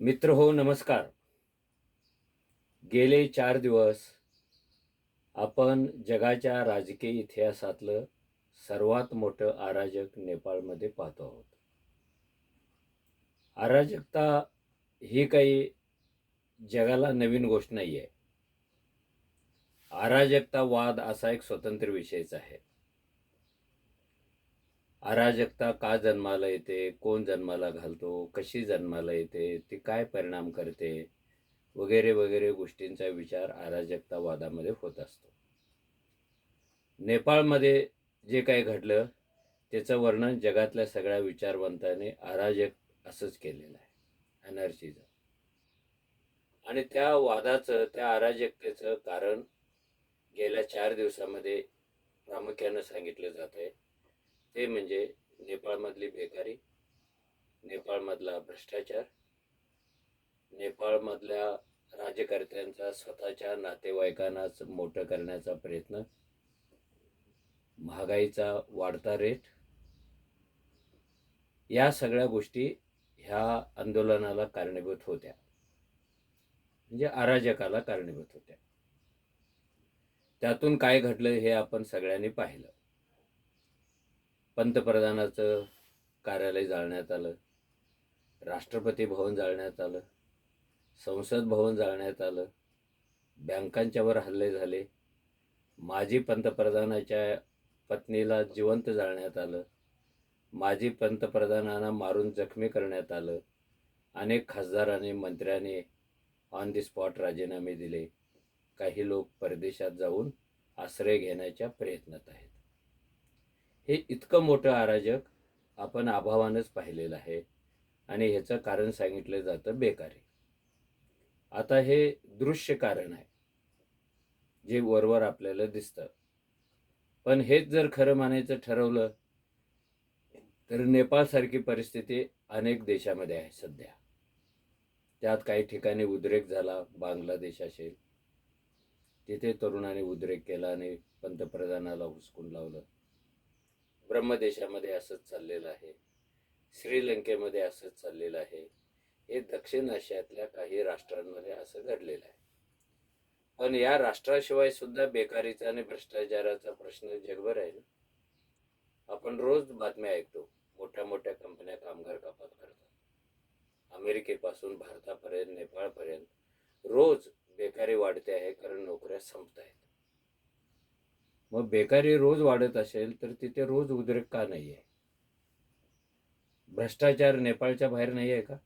मित्र हो नमस्कार. गेले चार दिवस आपण जगाच्या राजकीय इतिहासातलं सर्वात मोठं अराजक नेपाळमध्ये पाहतो आहोत. अराजकता ही काही जगाला नवीन गोष्ट नाही आहे अराजकता वाद असा एक स्वतंत्र विषयच आहे. अराजकता का जन्माला येते? कोण जन्माला घालतो? कशी जन्माला येते? ती काय परिणाम करते? वगैरे वगैरे गोष्टींचा विचार अराजकता वादामध्ये होत असतो. नेपाळमध्ये जे काही घडलं त्याचं वर्णन जगातल्या सगळ्या विचारवंतांनी अराजक असंच केलेलं आहे. एनर्जीचं आणि त्या वादाचं त्या अराजकतेचं कारण गेल्या चार दिवसामध्ये प्रामुख्यानं सांगितलं जात आहे ते म्हणजे नेपाळमधली बेकारी नेपाळमधला भ्रष्टाचार नेपाळमधल्या राज्यकर्त्यांचा स्वतःच्या नातेवाईकांनाच मोठं करण्याचा प्रयत्न महागाईचा वाढता रेट या सगळ्या गोष्टी ह्या आंदोलनाला कारणीभूत होत्या. म्हणजे अराजकाला कारणीभूत होत्या. त्यातून काय घडलं हे आपण सगळ्यांनी पाहिलं. पंतप्रधानाचं कार्यालय जाळण्यात आलं. राष्ट्रपती भवन जाळण्यात आलं. संसद भवन जाळण्यात आलं. बँकांच्यावर हल्ले झाले. माजी पंतप्रधानाच्या पत्नीला जिवंत जाळण्यात आलं. माजी पंतप्रधानांना मारून जखमी करण्यात आलं. अनेक खासदारांनी मंत्र्यांनी ऑन दी स्पॉट राजीनामे दिले. काही लोक परदेशात जाऊन आश्रय घेण्याच्या प्रयत्नात आहेत. हे इतकं मोठं अराजक आपण अभावानंच पाहिलेलं आहे आणि ह्याचं कारण सांगितलं जातं बेकारी. आता हे दृश्य कारण आहे जे वरवर आपल्याला दिसतं. पण हेच जर खरं मानायचं ठरवलं तर नेपाळसारखी परिस्थिती अनेक देशामध्ये आहे सध्या. त्यात काही ठिकाणी उद्रेक झाला बांगलादेश असेल. तिथे तरुणाने उद्रेक केला आणि पंतप्रधानाला हुसकून लावलं. ब्रह्मदेशामध्ये असंच चाललेलं आहे. श्रीलंकेमध्ये असंच चाललेलं आहे. हे दक्षिण आशियातल्या काही राष्ट्रांमध्ये असं घडलेलं आहे. पण या राष्ट्राशिवाय सुद्धा बेकारीचा आणि भ्रष्टाचाराचा प्रश्न जगभर आहे ना? आपण रोज बातम्या ऐकतो. मोठ्या मोठ्या कंपन्या कामगार कपात करतात. अमेरिकेपासून भारतापर्यंत नेपाळपर्यंत रोज बेकारी वाढते आहे कारण नोकऱ्या संपत आहेत मग बेकारी रोज वाढत असेल तर तिथे रोज उद्रेक का नाही आहे भ्रष्टाचार नेपाळच्या बाहेर नाही आहे का?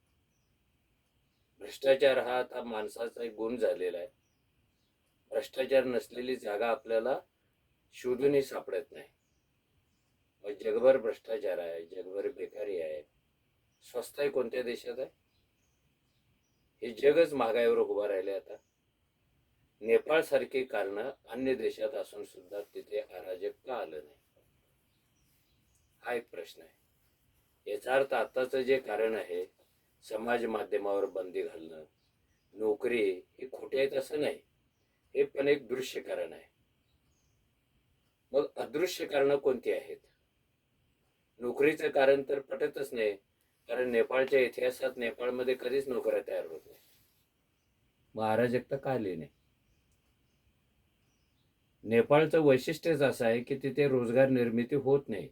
भ्रष्टाचार हा आता माणसाचा एक गुण झालेला आहे. भ्रष्टाचार नसलेली जागा आपल्याला शोधूनही सापडत नाही. मग जगभर भ्रष्टाचार आहे जगभर बेकारी आहे. स्वस्ताई कोणत्या देशात आहे? हे जगच महागाईवर उभं राहिले आता. नेपाळ सारखी कारणं अन्य देशात असून सुद्धा तिथे अराजक का आलं नाही? हा एक प्रश्न आहे. याचा अर्थ आताचं जे कारण आहे समाज माध्यमावर बंदी घालणं नोकरी हे खोटे आहेत असं नाही. हे पण एक दृश्य कारण आहे. मग अदृश्य कारणं कोणती आहेत? नोकरीचं कारण तर पटतच नाही कारण नेपाळच्या इतिहासात नेपाळमध्ये कधीच नोकऱ्या तयार होत नाही. मग अराजकता का आली नाही? नेपाळचं वैशिष्ट्यच असं आहे की तिथे रोजगार निर्मिती होत नाही.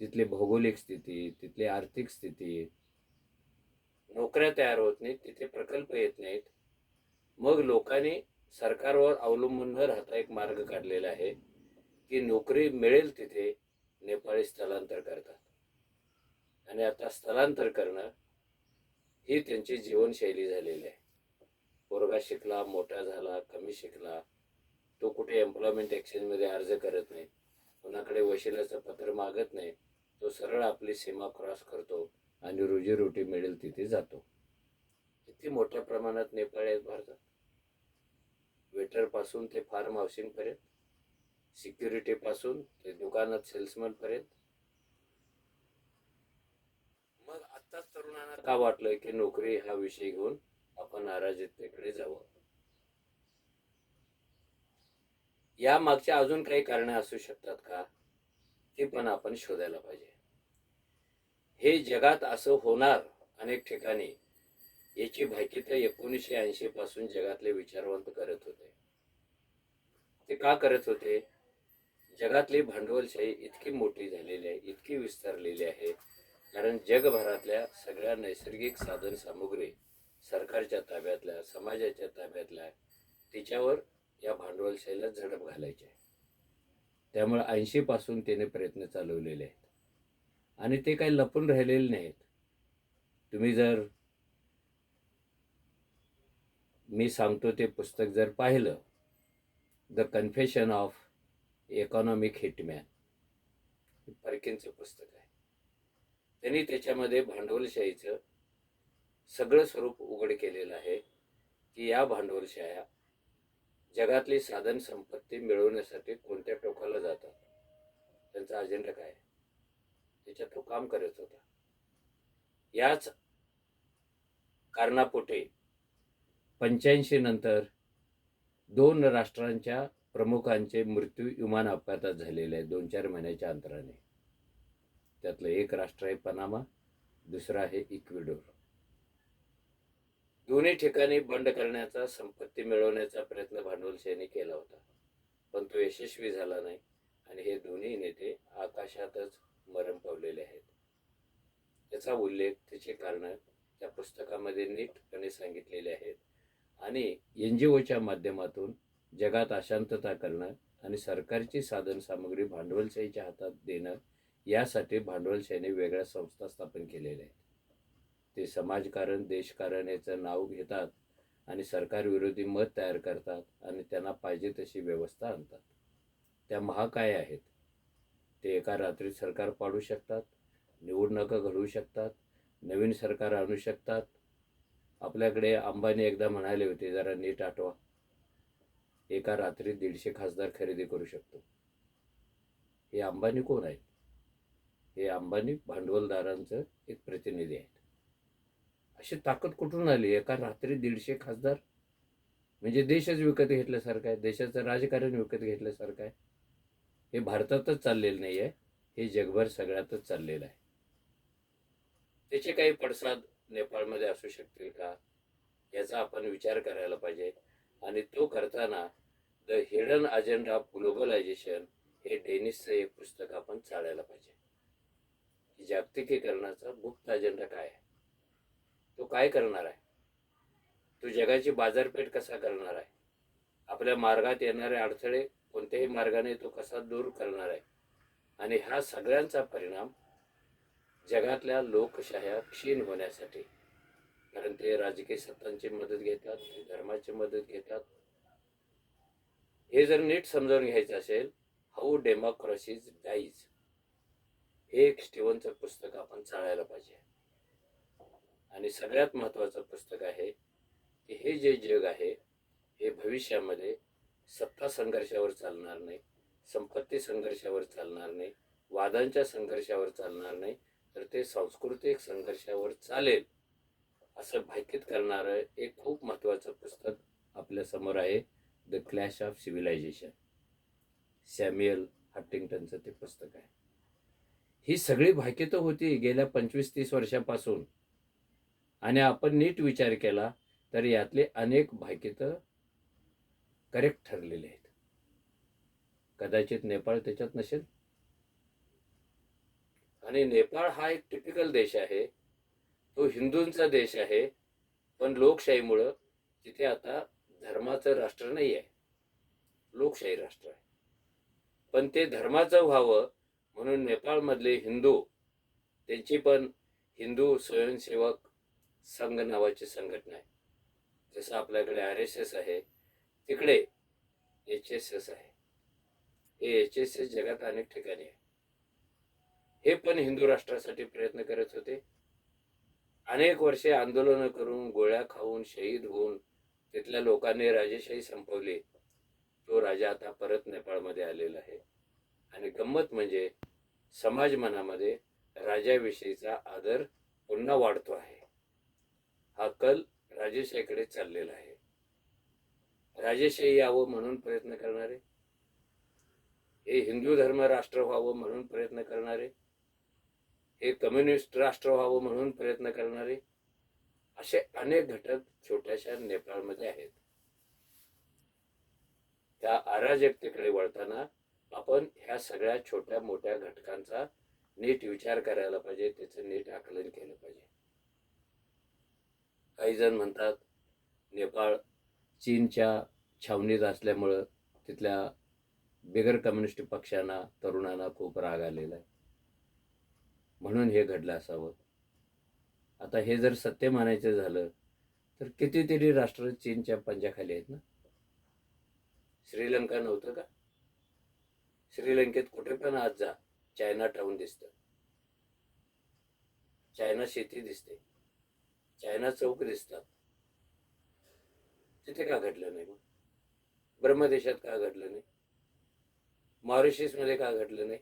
तिथली भौगोलिक स्थिती तिथली आर्थिक स्थिती नोकऱ्या तयार होत नाहीत तिथे प्रकल्प येत नाहीत. मग लोकांनी सरकारवर अवलंबून न राहता एक मार्ग काढलेला आहे की नोकरी मिळेल तिथे नेपाळी स्थलांतर करतात. आणि आता स्थलांतर करणं ही त्यांची जीवनशैली झालेली आहे. पोरगा शिकला मोठा झाला कमी शिकला तो कुठे एम्प्लॉयमेंट एक्सचेंजमध्ये अर्ज करत नाही कोणाकडे वशिलाचं पत्र मागत नाही तो सरळ आपली सीमा क्रॉस करतो आणि रोजीरोटी मिळेल तिथे जातो. किती मोठ्या प्रमाणात नेपाळी आहेत भारतात. वेटरपासून ते फार्म हाऊसिंगपर्यंत पर्यंत ते दुकानात सेल्समनपर्यंत. मग आत्ताच तरुणांना का वाटलं की नोकरी हा विषय घेऊन आपण अराजकतेकडे जावं? या मागच्या अजून काही कारणं असू शकतात का? ती पण आपण शोधायला पाहिजे. हे जगात असं होणार अनेक ठिकाणी याची माहिती तर एकोणीसशे ऐंशी पासून जगातले विचारवंत करत होते. ते का करत होते? जगातली भांडवलशाही इतकी मोठी झालेली आहे इतकी विस्तारलेली आहे कारण जगभरातल्या सगळ्या नैसर्गिक साधन सामुग्री सरकारच्या ताब्यातल्या समाजाच्या ताब्यातल्या तिच्यावर या भांडवलशाहीला झडप घालायची आहे. त्यामुळे ऐंशी पासून त्याने प्रयत्न चालवलेले आहेत. आणि ते काही लपून राहिलेले नाहीत. तुम्ही जर मी सांगतो ते पुस्तक जर पाहिलं the confession of economic hitman फरकेंचं पुस्तक आहे. त्यांनी त्याच्यामध्ये भांडवलशाहीचं सगळं स्वरूप उघड केलेलं आहे की या भांडवलशाह्या जगातली साधन संपत्ती मिळवण्यासाठी कोणत्या टोकाला जातात? त्यांचा अजेंडा काय? त्याच्यात तो काम करत होता. याच कारणापोटे पंच्याऐंशी नंतर दोन राष्ट्रांच्या प्रमुखांचे मृत्यू विमान अपघातात झालेले आहेत दोन चार महिन्याच्या अंतराने. त्यातलं एक राष्ट्र आहे पनामा दुसरं आहे इक्विडोर. दोन्ही ठिकाणी बंड करण्याचा संपत्ती मिळवण्याचा प्रयत्न भांडवलशाहीने केला होता. पण तो यशस्वी झाला नाही आणि हे दोन्ही नेते आकाशातच मरण पावलेले आहेत. याचा उल्लेख त्याचे कारण त्या पुस्तकामध्ये नीटपणे सांगितलेले आहेत. आणि एन जी ओच्या माध्यमातून जगात अशांतता करणं आणि सरकारची साधन सामग्री भांडवलशाहीच्या हातात देणं यासाठी भांडवलशाहीने वेगळ्या संस्था स्थापन केलेल्या आहेत. ते समाजकारण देशकारण याचं नाव घेतात आणि सरकारविरोधी मत तयार करतात आणि त्यांना पाहिजे तशी व्यवस्था आणतात. त्या महाकाय आहेत? ते एका रात्रीत सरकार पाडू शकतात निवडणुका घडवू शकतात नवीन सरकार आणू शकतात. आपल्याकडे अंबानी एकदा म्हणाले होते जरा नीट आठवा. एका रात्रीत दीडशे खासदार खरेदी करू शकतो. हे अंबानी कोण आहेत? हे अंबानी भांडवलदारांचं एक प्रतिनिधी आहेत. अशी ताकद कुठून आली? एका रात्री दीडशे खासदार? म्हणजे देशच विकत घेतल्यासारखं आहे देशाचं राजकारण विकत घेतल्यासारखं आहे. हे भारतातच चाललेलं नाही आहे हे जगभर सगळ्यातच चाललेलं आहे. त्याचे काही पडसाद नेपाळमध्ये असू शकतील का? याचा आपण विचार करायला पाहिजे. आणि तो करताना the hidden agenda of globalisation हे डेनिसचं एक पुस्तक आपण चालायला पाहिजे. जागतिकीकरणाचा गुप्त अजेंडा काय आहे? तो काय करणार आहे? तो जगाची बाजारपेठ कसा करणार आहे? आपल्या मार्गात येणारे अडथळे कोणत्याही मार्गाने तो कसा दूर करणार आहे? आणि ह्या सगळ्यांचा परिणाम जगातल्या लोकशाह्या क्षीण होण्यासाठी कारण ते राजकीय सत्तांची मदत घेतात ते धर्माची मदत घेतात. हे जर नीट समजावून घ्यायचं असेल हाऊ डेमोक्रेसीज डाईज हे एक स्टीवनचं पुस्तक आपण चाळायला पाहिजे. आणि सगळ्यात महत्त्वाचं पुस्तक आहे की हे जे जग आहे हे भविष्यामध्ये सत्ता संघर्षावर चालणार नाही संपत्ती संघर्षावर चालणार नाही वादांच्या संघर्षावर चालणार नाही तर ते सांस्कृतिक संघर्षावर चालेल. असं भाकीत करणारं एक खूप महत्त्वाचं पुस्तक आपल्यासमोर आहे the clash of civilisation Samuel हटिंग्टनचं ते पुस्तक आहे. ही सगळी भाकीतं होती गेल्या पंचवीस तीस वर्षापासून. आणि आपण नीट विचार केला तर यातले अनेक भाकीतं करेक्ट ठरलेले आहेत. कदाचित नेपाळ त्याच्यात नसेल. आणि नेपाळ हा एक टिपिकल देश आहे. तो हिंदूंचा देश आहे. पण लोकशाहीमुळं तिथे आता धर्माचं राष्ट्र नाही आहे. लोकशाही राष्ट्र आहे. पण ते धर्माचं व्हावं म्हणून नेपाळमधले हिंदू त्यांची पण हिंदू स्वयंसेवक संघ नावाची संघटना आहे. जसं आपल्याकडे आर एस एस आहे तिकडे एच एस एस आहे. हे एच एस एस जगात अनेक ठिकाणी आहे. हे पण हिंदू राष्ट्रासाठी प्रयत्न करत होते. अनेक वर्षे आंदोलनं करून गोळ्या खाऊन शहीद होऊन तिथल्या लोकांनी राजेशाही संपवली. तो राजा आता परत नेपाळमध्ये आलेला आहे. आणि गंमत म्हणजे समाज मनामध्ये राजाविषयीचा आदर पुन्हा वाढतो आहे. हा कल राजेशाहीकडे चाललेला आहे. राजेशाही यावं म्हणून प्रयत्न करणारे. हे हिंदू धर्म राष्ट्र व्हावं म्हणून प्रयत्न करणारे. हे कम्युनिस्ट राष्ट्र व्हावं म्हणून प्रयत्न करणारे. असे अनेक घटक छोट्याशा नेपाळमध्ये आहेत. त्या अराजकतेकडे वळताना आपण ह्या सगळ्या छोट्या मोठ्या घटकांचा नीट विचार करायला पाहिजे त्याचं नीट आकलन केलं पाहिजे. काही जण म्हणतात नेपाळ चीनच्या छावणीत असल्यामुळं तिथल्या बिगर कम्युनिस्ट पक्षांना तरुणांना खूप राग आलेला आहे. म्हणून हे घडलं असावं. आता हे जर सत्य मानायचं झालं तर कितीतरी राष्ट्र चीनच्या पंजाखाली आहेत ना? श्रीलंका नव्हतं का? श्रीलंकेत कुठे पण आज जा चायना टाऊन दिसतं. चायना शेती दिसते. चायना चौक दिसतात. तिथे का घडलं नाही मग? ब्रह्मदेशात का घडलं नाही? मॉरिशसमध्ये का घडलं नाही?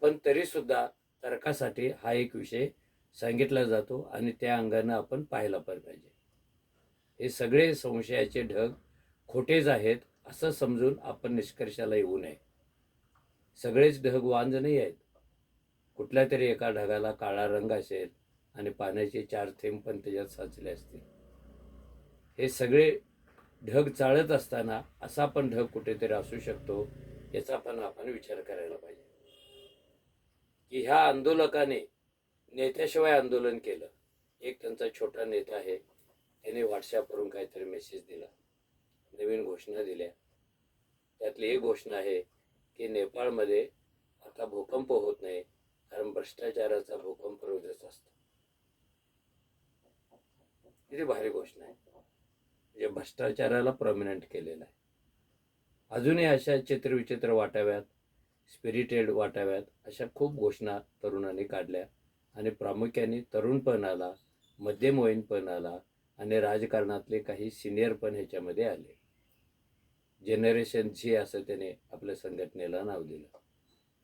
पण तरी सुद्धा तर्कासाठी हा एक विषय सांगितला जातो आणि त्या अंगानं आपण पाहायला पण पाहिजे. हे सगळे संशयाचे ढग खोटेच आहेत असं समजून आपण निष्कर्षाला येऊ नये. सगळेच ढग वांज नाही आहेत. कुठल्या तरी एका ढगाला काळा रंग असेल आणि पाण्याचे चार थेंब पण त्याच्यात साचले असतील. हे सगळे ढग चाळत असताना असा पण ढग कुठेतरी असू शकतो याचा पण आपण विचार करायला पाहिजे. की ह्या आंदोलकाने नेत्याशिवाय आंदोलन केलं. एक त्यांचा छोटा नेता आहे त्याने व्हॉट्सॲपवरून काहीतरी मेसेज दिला. नवीन घोषणा दिल्या. त्यातली एक घोषणा आहे की नेपाळमध्ये आता भूकंप होत नाही कारण भ्रष्टाचाराचा भूकंप रोजच असतो किती भारी घोषणा आहे म्हणजे भ्रष्टाचाराला प्रॉमिनंट केलेलं आहे. अजूनही अशा चित्रविचित्र वाटाव्यात स्पिरिटेड वाटाव्यात अशा खूप घोषणा तरुणांनी काढल्या आणि प्रामुख्याने तरुणपणाला मध्यमवयीनपणाला आणि राजकारणातले काही सिनियर पण ह्याच्यामध्ये आले. जनरेशन झी असं त्याने आपल्या संघटनेला नाव दिलं.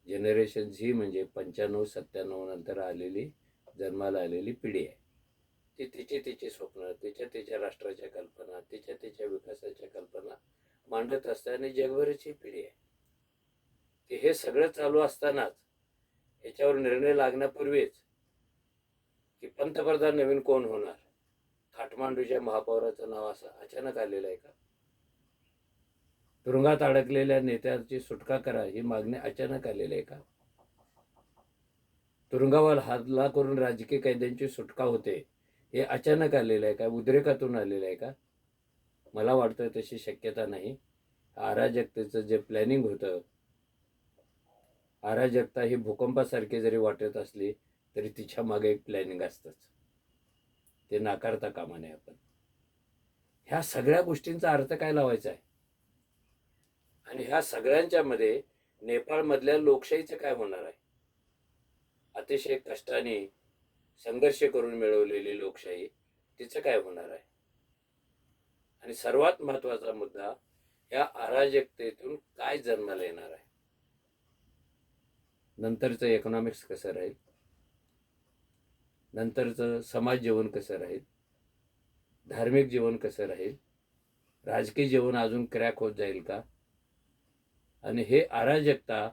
जनरेशन झी म्हणजे पंच्याण्णव सत्त्याण्णव नंतर आलेली जन्माला आलेली पिढी आहे. ती तिची तिची स्वप्न तिच्या तिच्या राष्ट्राच्या कल्पना तिच्या तिच्या विकासाच्या कल्पना मांडत असताना जगभराची पिढी आहे. ते हे सगळं चालू असतानाच याच्यावर निर्णय लागण्यापूर्वीच की पंतप्रधान नवीन कोण होणार? काठमांडूच्या महापौराचं नाव असं अचानक आलेलं आहे का? तुरुंगात अडकलेल्या नेत्याची सुटका करा ही मागणी अचानक आलेली आहे का? तुरुंगावर हल्ला करून राजकीय कैद्यांची सुटका होते. हे अचानक आलेलं आहे का? उद्रेकातून आलेलं आहे का? मला वाटतं तशी शक्यता नाही. अराजकतेचं जे प्लॅनिंग होतं अराजकता ही भूकंपासारखी जरी वाटत असली तरी तिच्यामागे एक प्लॅनिंग असतंच. ते नाकारता कामा नये आपण. ह्या सगळ्या गोष्टींचा अर्थ काय लावायचा आहे? आणि ह्या सगळ्यांच्या मध्ये नेपाळमधल्या लोकशाहीचं काय होणार आहे? अतिशय कष्टाने संघर्ष करून मिळवलेली लोकशाही तिचं काय होणार आहे? आणि सर्वात महत्त्वाचा मुद्दा या अराजकतेतून काय जन्माला येणार आहे? नंतरचं इकॉनॉमिक्स कसं राहील? नंतरचं समाज जीवन कसं राहील? धार्मिक जीवन कसं राहील? राजकीय जीवन अजून क्रॅक होत जाईल का? आणि हे अराजकता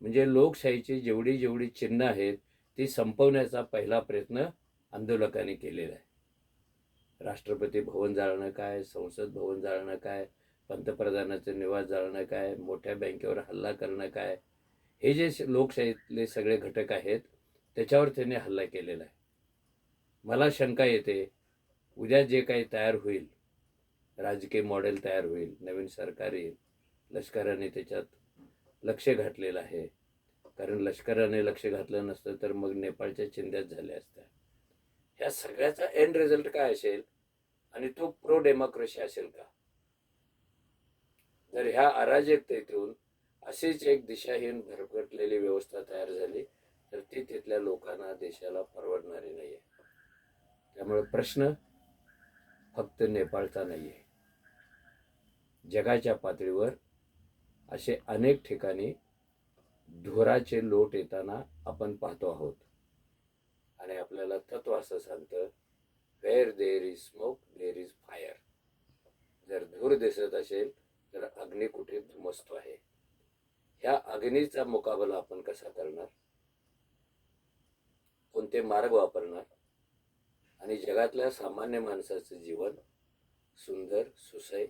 म्हणजे लोकशाहीची जेवढी जेवढी चिन्ह आहेत ती संपवण्याचा पहिला प्रयत्न आंदोलकांनी केलेला आहे. राष्ट्रपती भवन जाळणं काय संसद भवन जाळणं काय पंतप्रधानाचं निवास जाळणं काय मोठ्या बँकेवर हल्ला करणं काय हे जे श- लोकशाहीतले सगळे घटक आहेत त्याच्यावर त्यांनी हल्ला केलेला आहे. मला शंका येते उद्या जे काही तयार होईल राजकीय मॉडेल तयार होईल नवीन सरकार येईल लष्कराने त्याच्यात लक्ष घातलेलं आहे कारण लष्कराने लक्ष घातलं नसतं तर मग नेपाळच्या चिंध्यात झाल्या असत्या ह्या सगळ्याचा एंड रिझल्ट काय असेल? आणि तो प्रो डेमोक्रेसी असेल का? जर ह्या अराजकतेतून अशीच एक दिशाहीन भरकटलेली व्यवस्था तयार झाली तर ती तिथल्या लोकांना देशाला परवडणारी नाही आहे त्यामुळे प्रश्न फक्त नेपाळचा नाही आहे जगाच्या पातळीवर असे अनेक ठिकाणी धुराचे लोट येताना आपण पाहतो आहोत. आणि आपल्याला तत्व असं सांगतं where there is smoke there is fire जर धूर दिसत असेल तर अग्नी कुठे धुमसतो आहे. ह्या अग्नीचा मुकाबला आपण कसा करणार? कोणते मार्ग वापरणार? आणि जगातल्या सामान्य माणसाचं जीवन सुंदर सुसय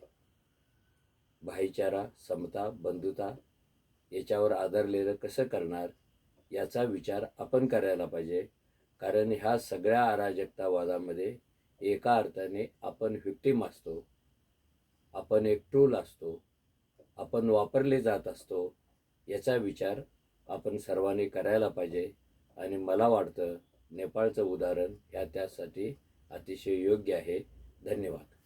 भाईचारा समता बंधुता याच्यावर आधारलेलं कसं करणार याचा विचार आपण करायला पाहिजे. कारण ह्या सगळ्या अराजकतावादामध्ये एका अर्थाने आपण व्हिक्टीम असतो. आपण एक टूल असतो. आपण वापरले जात असतो. याचा विचार आपण सर्वांनी करायला पाहिजे. आणि मला वाटतं नेपाळचं उदाहरण ह्या त्यासाठी अतिशय योग्य आहे. धन्यवाद.